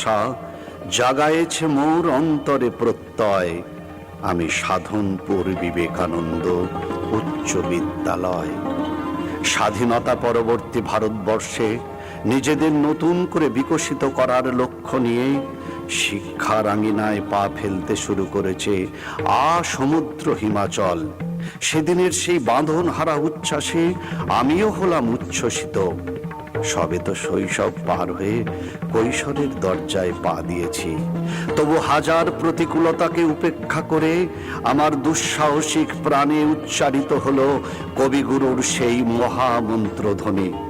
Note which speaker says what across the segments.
Speaker 1: আশা জাগায়েছে মোর অন্তরে প্রত্যয়। আমি সাধনপুর বিবেকানন্দ উচ্চ বিদ্যালয়। স্বাধীনতা পরবর্তী ভারতবর্ষে নিজেদের নতুন করে বিকশিত করার লক্ষ্য নিয়ে শিক্ষার আঙিনায় পা ফেলতে শুরু করেছে আ সমুদ্র হিমাচল। সেদিনের সেই বাঁধন হারা উচ্ছ্বাসে আমিও হলাম উচ্ছ্বসিত। সবে তো শৈশব পার হয়ে কৈশোরের দরজায় পা দিয়েছি। তবু হাজার প্রতিকূলতাকে উপেক্ষা করে আমার দুঃসাহসিক প্রাণে উচ্চারিত হল কবিগুরুর সেই মহামন্ত্রধ্বনি।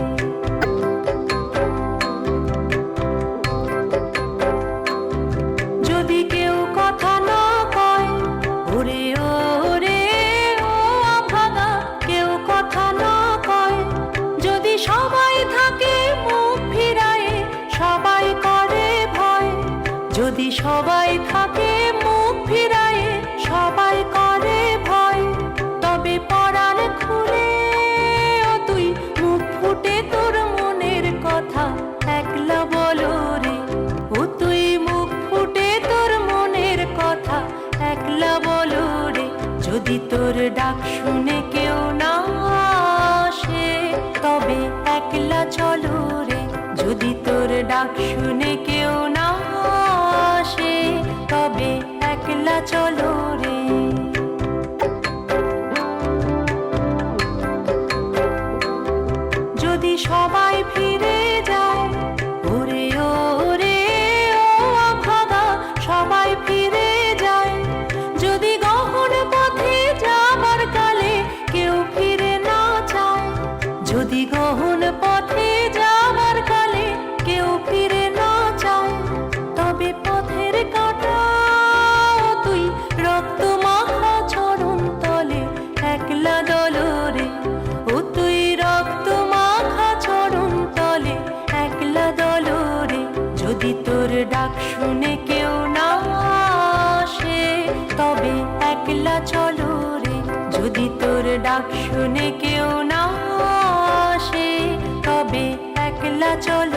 Speaker 2: যদি সবাই থাকে মুখ ফিরায়ে, সবাই করে ভয়। তবে পরাণ খুলে তুই, মুখ ফুটে তোর মনের কথা, একলা বলো রে। ও তুই, মুখ ফুটে তোর মনের কথা, একলা বলো রে। যদি তোর ডাক শুনে কেউ না আসে, তবে একলা চলো রে। যদি তোর ডাক যদি সবাই ফিরে যায়, ওরে ওরে, ও সবাই ফিরে যায়। যদি গহন পথে যাবার কালে কেউ ফিরে না চায় যদি গহন পথে ডাক